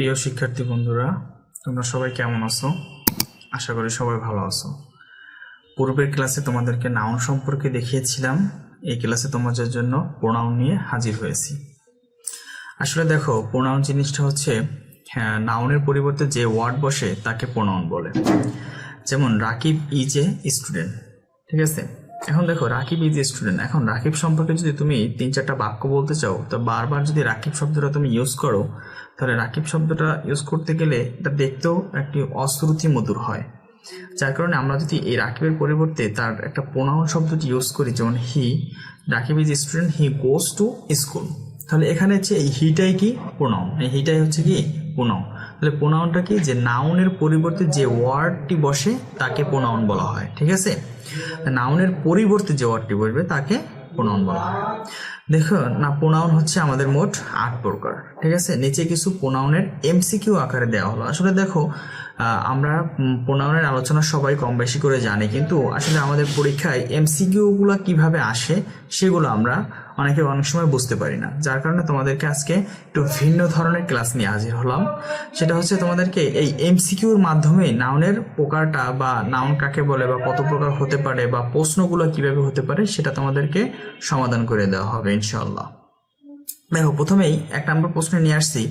প্রিয় শিক্ষার্থী বন্ধুরা, তোমরা সবাই কেমন আছো? আশা করি সবাই ভালো আছো। পূর্বের ক্লাসে তোমাদেরকে নাউন সম্পর্কে দেখিয়েছিলাম। এই ক্লাসে তোমাদের জন্য প্রোনাউন নিয়ে হাজির হয়েছি। আসলে দেখো প্রোনাউন জিনিসটা হচ্ছে হ্যাঁ নাউনের পরিবর্তে যে ওয়ার্ড বসে তাকে প্রোনাউন বলে। যেমন রাকিব ইজ এ স্টুডেন্ট ঠিক আছে? এখন দেখো, রাকিব ইজ স্টুডেন্ট এখন রাকিব সম্পর্কে যদি তুমি তিন চারটা বাক্য বলতে চাও, তো বারবার যদি রাকিব শব্দটা তুমি ইউজ করো, তাহলে রাকিব শব্দটা ইউজ করতে গেলে এটা দেখতেও একটি অশ্রুতি মধুর হয়। যার কারণে আমরা যদি এই রাকিবের পরিবর্তে তার একটা প্রোনাউন শব্দটি ইউজ করি, যেমন he Rakib is student he goes to school তাহলে এখানে হচ্ছে এই হিটাই কি? প্রোনাউন এই হিটাই হচ্ছে কি? প্রোনাউন তাহলে প্রোনাউনটা কি? যে নাউনের পরিবর্তে যে ওয়ার্ডটি বসে, তাকে প্রোনাউন বলা হয়, ঠিক আছে? নাউনের পরিবর্তে যে ওয়ার্ডটি বসবে, তাকে প্রোনাউন বলা হয়। দেখো না প্রোনাউন হচ্ছে আমাদের মোট আট প্রকার, ঠিক আছে? নিচে কিছু প্রোনাউনের এমসিকিউ আকারে দেওয়া হলো। আসলে দেখো আমরা প্রোনাউনের আলোচনা সবাই কম বেশি করে জানি, কিন্তু আসলে আমাদের পরীক্ষায় এমসিকিউগুলো কীভাবে আসে সেগুলো আমরা অনেকে অনেক সময় বুঝতে পারি না। যার কারণে তোমাদেরকে আজকে একটু ভিন্ন ধরনের ক্লাস নিয়ে হাজির হলাম। সেটা হচ্ছে তোমাদেরকে এই এমসিকিউর মাধ্যমে নাউনের প্রকারটা বা নাউন কাকে বলে বা কত প্রকার হতে পারে বা প্রশ্নগুলো কীভাবে হতে পারে সেটা তোমাদেরকে সমাধান করে দেওয়া হবে ইনশাল্লাহ দেখো, প্রথমেই এক নম্বর প্রশ্ন নিয়ে আসছি।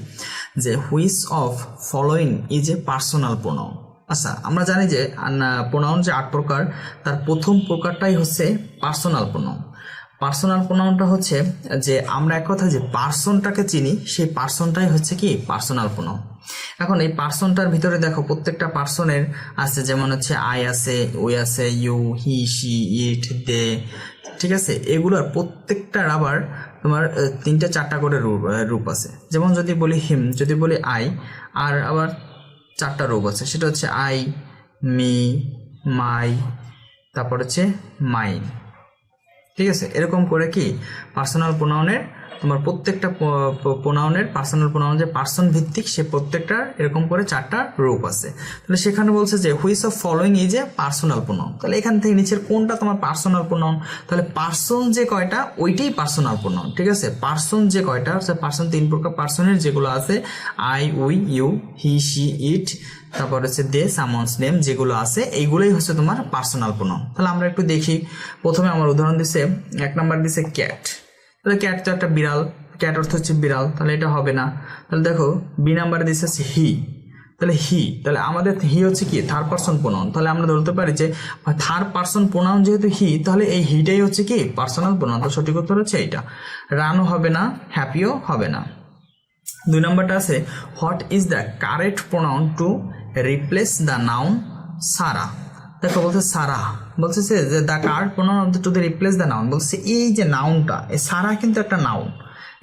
যে which of following is a personal pronoun আচ্ছা আমরা জানি যে প্রোনাউন যে আট প্রকার, তার প্রথম প্রকারটাই হচ্ছে পার্সোনাল প্রোনাউন পার্সোনাল প্রোনাউনটা হচ্ছে যে, আমরা এক কথা যে পার্সনটাকে চিনি, সেই পার্সনটাই হচ্ছে কি? পার্সোনাল প্রোনাউন এখন এই পার্সনটার ভিতরে দেখো, প্রত্যেকটা পার্সনের আছে, যেমন হচ্ছে আই আছে ওই আছে ইউ হি সি ইট দে ঠিক আছে? এগুলোর প্রত্যেকটা আবার তোমার তিনটা চারটা করে রূপ রূপ আছে। যেমন যদি বলি হিম, যদি বলি আই, আর আবার চারটা রূপ আছে। সেটা হচ্ছে আই, মি, মাই, তারপর হচ্ছে মাইন। ঠিক আছে? এরকম করে কি? পার্সোনাল প্রোনাউনের তোমার প্রত্যেকটা প্রোনাউনের পার্সোনাল প্রোনাউন যে পার্সন ভিত্তিক, সে প্রত্যেকটা এরকম করে চারটা রূপ আছে। তাহলে সেখানে বলছে যে which of following is a personal pronoun তাহলে এখান থেকে নিচের কোনটা তোমার পার্সোনাল প্রোনাউন তাহলে পার্সন যে কয়টা, ওইটাই পার্সোনাল প্রোনাউন ঠিক আছে? পার্সন যে কয়টা, সে পার্সন তিন প্রকার পার্সনের যেগুলো আছে I we you he she it তারপর হচ্ছে দে সামন্স নেম যেগুলো আছে, এইগুলোই হচ্ছে তোমার পার্সোনাল প্রোনাউন তাহলে আমরা একটু দেখি। প্রথমে আমার উদাহরণ দিছে, এক নাম্বার দিছে ক্যাট তাহলে ক্যাট তো একটা বিড়াল। ক্যাট অর্থ হচ্ছে বিড়াল, তাহলে এটা হবে না। তাহলে দেখো বি নাম্বারে দিছে হচ্ছে হি তাহলে হি তাহলে আমাদের হি হচ্ছে কি? থার্ড পার্সন প্রোনাউন তাহলে আমরা ধরতে পারি যে থার্ড পার্সন প্রোনাউন যেহেতু হি তাহলে এই হিটাই হচ্ছে কি? পার্সোনাল প্রোনাউন তো সঠিক উত্তর হচ্ছে এইটা। রানও হবে না হ্যাপিও হবে না। দুই নম্বরটা আছে what is the correct pronoun to replace the noun সারা দেখো বলতে সারা বলছে সে যে the correct pronoun of the to the replace the noun বলছে এই যে নাউনটা এই সারা কিন্তু একটা নাউন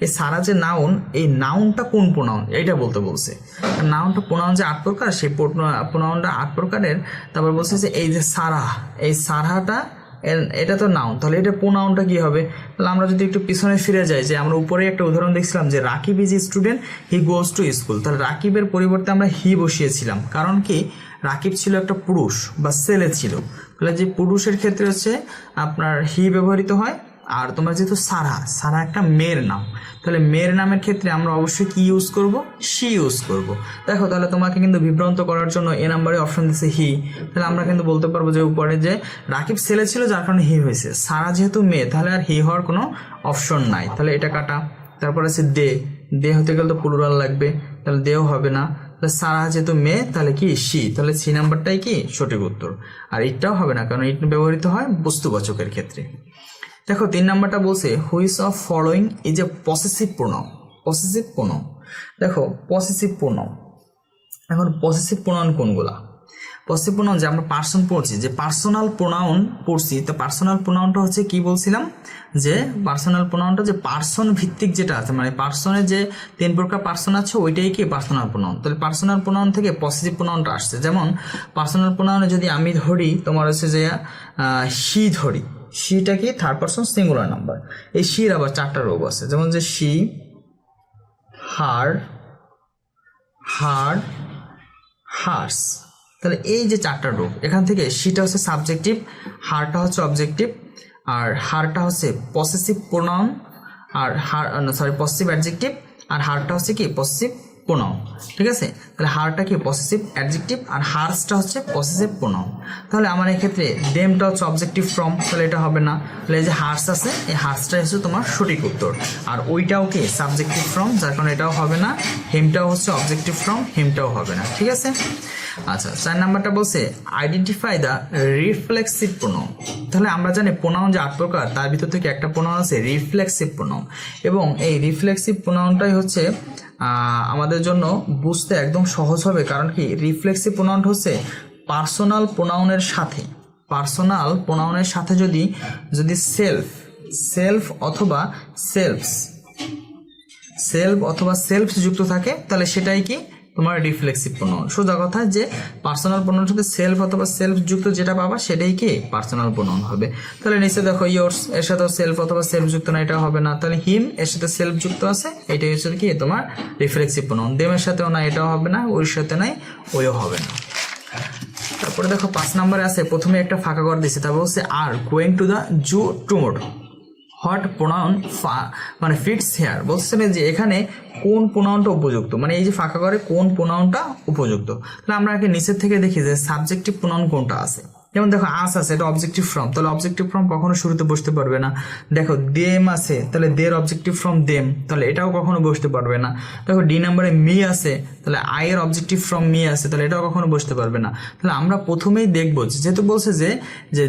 এই সারা যে নাউন এই নাউনটা কোন প্রোনাউন এইটা বলতে বলছে। নাউনটা প্রোনাউন যে আট প্রকার, সেই প্রোনাউনটা আট প্রকারের, তারপর বলছে যে এই যে সারা, এই সারাটা এটা তো নাউন তাহলে এটা প্রোনাউনটা কী হবে? তাহলে আমরা যদি একটু পিছনে ফিরে যাই, যে আমরা উপরে একটা উদাহরণ দেখছিলাম যে Rakib is student he goes to school তাহলে রাকিবের পরিবর্তে আমরা হি বসিয়েছিলাম। কারণ কি? রাকিব ছিল একটা পুরুষ বা ছেলে ছিল। তাহলে যে পুরুষের ক্ষেত্রে হচ্ছে আপনার হি ব্যবহৃত হয়, আর তোমার যেহেতু সারা সারা একটা মেয়ের নাম, তাহলে মেয়ের নামের ক্ষেত্রে আমরা অবশ্যই কি ইউজ করব? সি ইউজ করব। দেখো, তাহলে তোমাকে কিন্তু বিভ্রান্ত করার জন্য এ নাম্বারে অপশন দিচ্ছে হি তাহলে আমরা কিন্তু বলতে পারব যে উপরে যে রাকিব ছেলে ছিল, যার কারণে হি হয়েছে। সারা যেহেতু মেয়ে, তাহলে আর হি হওয়ার কোনো অপশন নাই। তাহলে এটা কাটা, তারপর আছে দে দে হতে গেলে তো প্লুরাল লাগবে, তাহলে দেও হবে না। তাহলে সারা যেহেতু মেয়ে তাহলে কি? সি তাহলে সি নাম্বারটাই কি? সঠিক উত্তর। আর ইটটাও হবে না, কারণ ইট ব্যবহৃত হয় বস্তুবাচকের ক্ষেত্রে। দেখো, তিন নাম্বারটা বলছে which of following is a possessive pronoun possessive পূর্ণ দেখো পসেসিভ প্রণব এখন পসেসিভ প্রণয়ন কোনগুলা? পসেসিভ প্রোনাউন যে আমরা পার্সন পড়ছি। যে পার্সোনাল প্রোনাউন পড়ছি, তো পার্সোনাল প্রোনাউনটা হচ্ছে কি বলছিলাম? যে পার্সোনাল প্রোনাউনটা যে পার্সন ভিত্তিক যেটা আছে মানে পার্সনের যে তিন প্রকার পার্সন আছে, ওইটাই কি পার্সোনাল প্রোনাউন তাহলে পার্সোনাল প্রোনাউন থেকে পসেসিভ প্রোনাউনটা আসছে। যেমন পার্সোনাল প্রোনাউনে যদি আমি ধরি, তোমার হচ্ছে যে সি ধরি। শিটা কি? থার্ড পার্সন সিঙ্গুলার নাম্বার এই শির আবার চারটা রোগ আছে। যেমন যে শি হার হার হার্স তাহলে এই যে চারটা রূপ এখান থেকে সিটা হচ্ছে সাবজেক্টিভ হারটা হচ্ছে অবজেক্টিভ আর হারটা হচ্ছে পসেসিভ প্রোনাউন আর হার সরি পসেসিভ অ্যাডজেক্টিভ আর হারটা হচ্ছে কি পসেসিভ প্রোনাউন ঠিক আছে? তাহলে হারটা কি পসেসিভ অ্যাডজেক্টিভ আর হার্সটা হচ্ছে পসেসিভ প্রোনাউন তাহলে আমার এক্ষেত্রে দেমটা হচ্ছে অবজেক্টিভ ফ্রম তাহলে এটা হবে না। তাহলে যে হার্স আছে, এই হার্সটা হচ্ছে তোমার সঠিক উত্তর। আর ওইটাও কি? সাবজেক্টিভ ফ্রম যার কারণে এটাও হবে না। হেমটাও হচ্ছে অবজেক্টিভ ফ্রম হেমটাও হবে না। ঠিক আছে? আচ্ছা চার নাম্বারটা বলছে আইডেন্টিফাই দ্য রিফ্লেক্সিভ প্রোনাউন তাহলে আমরা জানি প্রোনাউন যে আট প্রকার, তার ভিতর থেকে একটা প্রোনাউন আছে রিফ্লেক্সিভ প্রোনাউন এবং এই রিফ্লেক্সিভ প্রোনাউনটাই হচ্ছে আমাদের জন্য বুঝতে একদম সহজ হবে। কারণ কি রিফ্লেক্সিভ প্রোনাউন হচ্ছে পার্সোনাল প্রোনাউনের সাথে। পার্সোনাল প্রোনাউনের সাথে যদি যদি সেলফ সেলফ অথবা সেলফস সেলফ অথবা সেলফ যুক্ত থাকে, তাহলে সেটাই কি? তোমার রিফ্লেক্সিভ প্রোনাউন সোজা কথা যে পার্সোনাল প্রোনাউন সাথে সেলফ অথবা সেলফ যুক্ত যেটা পাবা, সেটাই কি? পার্সোনাল প্রোনাউন হবে। তাহলে নিচে দেখো ইয়োর্স এর সাথে সেলফ অথবা সেলফ যুক্ত না এটা হবে না। তাহলে হিম এর সাথে সেলফ যুক্ত আছে, এটাই হচ্ছে কি? তোমার রিফ্লেক্সিভ প্রোনাউন দেমের সাথেও না এটাও হবে না, ওর সাথে নাই, ওইও হবে না। তারপরে দেখো পাঁচ নম্বরে আছে, প্রথমে একটা ফাঁকা ঘর দিছে তারপর হচ্ছে are going to the zoo tomorrow what pronoun মানে ফিটস হেয়ার বলছে যে এখানে কোন প্রোনাউনটা উপযুক্ত? মানে এই যে ফাঁকা ঘরে কোন প্রোনাউনটা উপযুক্ত? তাহলে আমরা আগে নিচের থেকে দেখি যে সাবজেক্টিভ প্রোনাউন কোনটা আছে। যেমন দেখো আস আছে, এটা অবজেক্টিভ ফ্রম তাহলে অবজেক্টিভ ফ্রম কখনো শুরুতে বসতে পারবে না। দেখো, দেম আছে, তাহলে দের অবজেক্টিভ ফ্রম দেম। তাহলে এটাও কখনো বসতে পারবে না। দেখো, ডি নাম্বারে মি আছে, তাহলে আই এর অবজেক্টিভ ফ্রম মি আছে, তাহলে এটাও কখনো বসতে পারবে না। তাহলে আমরা প্রথমেই দেখব, যেহেতু বলছে যে যে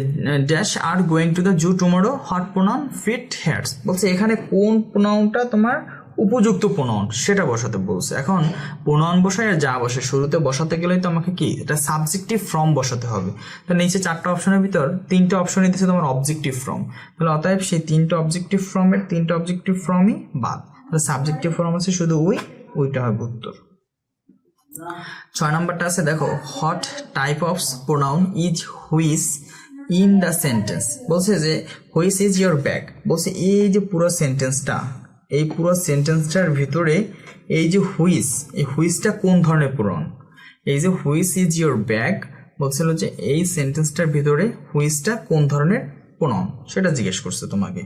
dash are going to the zoo tomorrow what pronoun fit here's বলছে এখানে কোন প্রোনাউনটা তোমার উপযুক্ত প্রণয়ন, সেটা বসাতে বলছে। এখন, প্রণয়ন বসায় আর যা বসে, শুরুতে বসাতে গেলেই তো আমাকে কি? এটা সাবজেক্টিভ ফর্ম বসাতে হবে। তো নিচে চারটা অপশনের ভিতর তিনটা অপশনই দিচ্ছে তোমার অবজেক্টিভ ফর্ম তাহলে অতএব সেই তিনটা অবজেক্টিভ ফর্মের তিনটা অবজেক্টিভ ফর্মই বাদ। তাহলে সাবজেক্টিভ ফর্ম আছে শুধু ওই, ওইটা হবে উত্তর। ছয় নম্বরটা আছে, দেখো what type of pronoun is which in the sentence বলছে যে হুইস ইজ ইয়োর ব্যাগ বলছে, এই যে পুরো সেন্টেন্সটা এই পুরো সেন্টেন্সটার ভিতরে এই যে হুইস এই হুইসটা কোন ধরনের প্রোনাউন এই যে হুইস ইজ ইয়োর ব্যাগ বলছিল যে এই সেন্টেন্সটার ভিতরে হুইসটা কোন ধরনের প্রোনাউন সেটা জিজ্ঞেস করছে তোমাকে।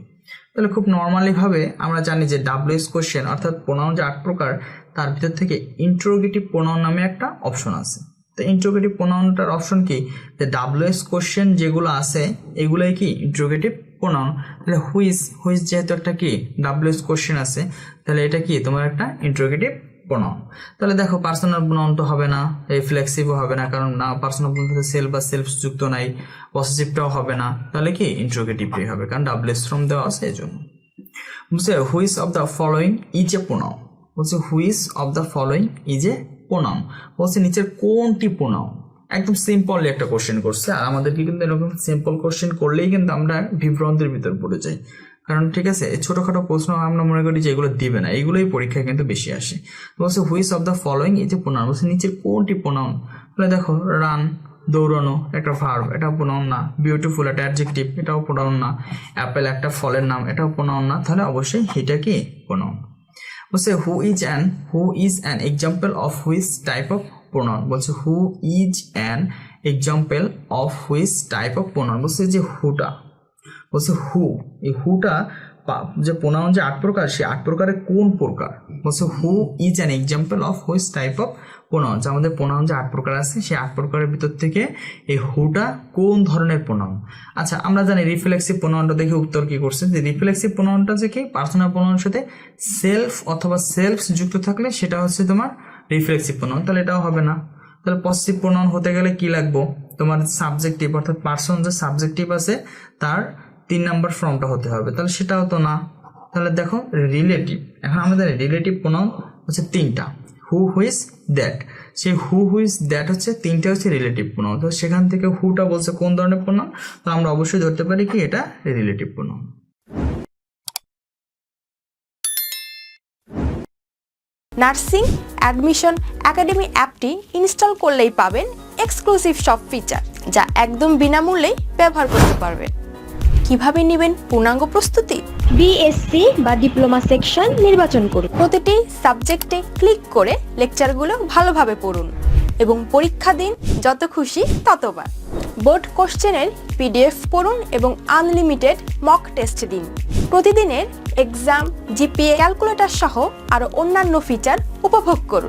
তাহলে খুব নর্মালিভাবে আমরা জানি যে ডাব্লিউএস কোশ্চেন অর্থাৎ প্রোনাউন যে আট প্রকার, তার ভিতর থেকে ইন্ট্রোগেটিভ প্রোনাউন নামে একটা অপশন আছে। তো ইন্ট্রোগেটিভ প্রোনাউনটার অপশন কি? যে ডাব্লিউএস কোশ্চেন যেগুলো আছে, এগুলাই কি? ইন্ট্রোগেটিভ প্রোনাউন তাহলে হুইস হুইস যেহেতু একটা কি? ডাব্লিউএস কোশ্চেন আছে, তাহলে এটা কি? তোমার একটা ইন্ট্রোগেটিভ প্রোনাউন তাহলে দেখো পার্সোনাল প্রোনাউন তো হবে না রিফ্লেক্সিভও হবে না, কারণ না পার্সোনাল প্রোনাউন সেলফ বা সেলফ যুক্ত নাই পজিটিভটাও হবে না, তাহলে কি? ইন্ট্রোগেটিভটাই হবে, কারণ ডাব্লিউএস ফ্রম দেওয়া আছে এই জন্য। বলছে which of the following is a pronoun বলছে which of the following is a pronoun বলছে, নিচের কোনটি প্রোনাউন একদম সিম্পলি একটা কোশ্চেন করছে। আর আমাদেরকে কিন্তু এরকম সিম্পল কোশ্চেন করলেই কিন্তু আমরা বিভ্রান্তির ভিতর পড়ে যাই। কারণ ঠিক আছে ছোটোখাটো প্রশ্ন আমরা মনে করি যে এগুলো দিবে না, এগুলোই পরীক্ষায় কিন্তু বেশি আসে। বলছে, হুইস অফ দ্য ফলোয়িং এই যে প্রোনাউন বলছে, নিচের কোনটি প্রোনাউন তাহলে দেখো, রান, দৌড়ানো, একটা ভার্ব, এটাও প্রোনাউন না। বিউটিফুল, একটা অ্যাডজেক্টিভ, এটাও প্রোনাউন না। অ্যাপেল একটা ফলের নাম, এটাও প্রোনাউন না। তাহলে অবশ্যই এটা কি? প্রোনাউন বলছে who is an who is an example of which type of pronoun বলছে who is an example of which type of pronoun বলছে যে হুটা বলছে হু এই হুটা যে প্রোনাউন যে আট প্রকার সে আট প্রকারের কোন প্রকার? বলছে who is an example of which type of pronoun যে আমাদের প্রোনাউন যে আট প্রকার আছে, সেই আট প্রকারের ভিতর থেকে এই হুটা কোন ধরনের প্রোনাউন আচ্ছা আমরা জানি রিফ্লেক্সিভ প্রোনাউনটা দেখে উত্তর কি করছে। যে রিফ্লেক্সিভ প্রোনাউনটা যে কি? পার্সোনাল প্রোনাউনের সাথে সেলফ অথবা সেলফ যুক্ত থাকলে সেটা হচ্ছে তোমার রিফ্লেক্সিভ প্রোনাউন তাহলে এটাও হবে না। তাহলে পজিটিভ প্রোনাউন হতে গেলে কি লাগবো? তোমার সাবজেক্টিভ অর্থাৎ পার্সন যে সাবজেক্টিভ আছে, তার তিন নাম্বার ফর্মটা হতে হবে। তাহলে সেটাও তো না। তাহলে দেখো রিলেটিভ এখন আমাদের রিলেটিভ প্রোনাউন হচ্ছে তিনটা। হু হুইস দ্যাট সেই হু হুইস দ্যাট হচ্ছে, তিনটা হচ্ছে রিলেটিভ প্রোনাউন তো সেখান থেকে হুটা বলছে কোন ধরনের প্রোনাউন তো আমরা অবশ্যই ধরতে পারি কি, এটা relative pronoun nursing, admission, academy অ্যাপটি ইনস্টল করলেই পাবেন এক্সক্লুসিভ সব ফিচার যা একদম বিনামূল্যেই ব্যবহার করতে পারবেন কীভাবে নেবেন পূর্ণাঙ্গ প্রস্তুতি? বিএসসি বা ডিপ্লোমা সেকশন নির্বাচন করুন। প্রতিটি সাবজেক্টে ক্লিক করে লেকচারগুলো ভালোভাবে পড়ুন এবং পরীক্ষা দিন যত খুশি ততবার। বোর্ড কোশ্চেনের পিডিএফ পড়ুন এবং আনলিমিটেড মক টেস্ট দিন। প্রতিদিনের এক্সাম জিপিএ ক্যালকুলেটর সহ আরও অন্যান্য ফিচার উপভোগ করুন।